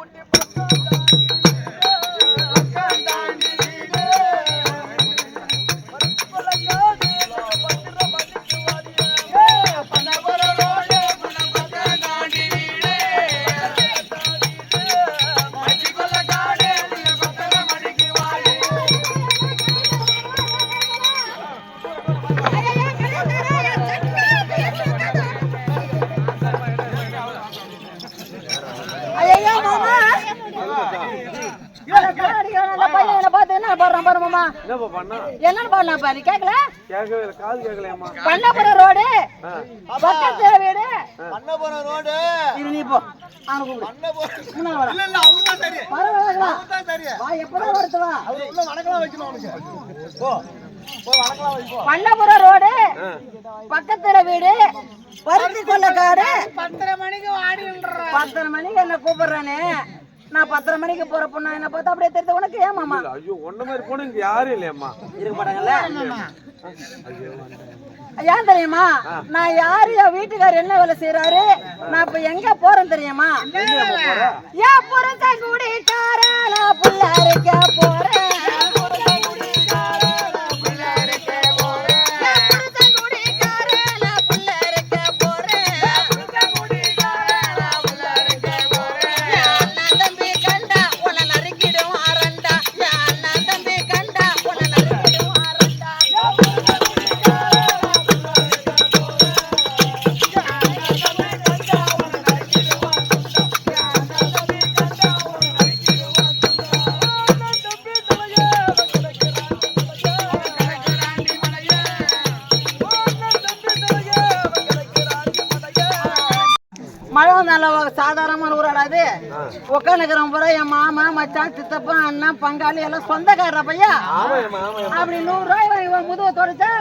করতে পারতো பாரு மாமா. பண்ணா? என்னன்னு பாடுனாப்பா, நீ கேட்கல? கேட்கவே இல்லை காது ரோடு. பக்கத்து வீடு. ரோடு. இரு நீ போ. அவனை கூப்பிடு. பண்ணபுரம் முன்னால வாடா. இல்ல இல்ல அவங்க தான் சரி பரவாயில்ல, வா. அவங்க தான் சரி வா, எப்பதான் வருது வா. அவரு உள்ள வணக்கலாம் வைக்கணும் அவனுக்கு. போ. போ வணக்கலாம் வைக்கோ பண்ணபுரம் ரோடு. பக்கத்துல வீடு. பருத்தி கொள்ளக்காடு பத்தரை மணிக்கு வாடின்ற பத்தரை மணிக்கு என்ன கூப்பிடுறானே? நான் பத்தரை மணிக்கு போற பொண்ணு? என்ன பார்த்தா அப்படியே தெரிஞ்ச உனக்கு ஏன் மாமா? இல்ல, ஐயோ உன்ன மாதிரி பொண்ணு இங்க யாரும் இல்லையம்மா. இருக்க மாட்டாங்கல்ல ஏன் தெரியுமா? நான் யாரு? என் வீட்டுக்காரர் என்ன வேலை செய்யறாரு நான் இப்ப எங்க போறேன் தெரியுமா? என் புருஷன் மழை வந்தால சாதாரணமான ஊராடாது உட்காந்துக்கிறவன் பூரா என் மாமா மச்சான் சித்தப்பா அண்ணன் பங்காளி எல்லாம் சொந்தக்காரர பையா? ஆமாம்மா ஆமாம் அப்படி நூறு ரூபாய் முதுவை தொடச்சா?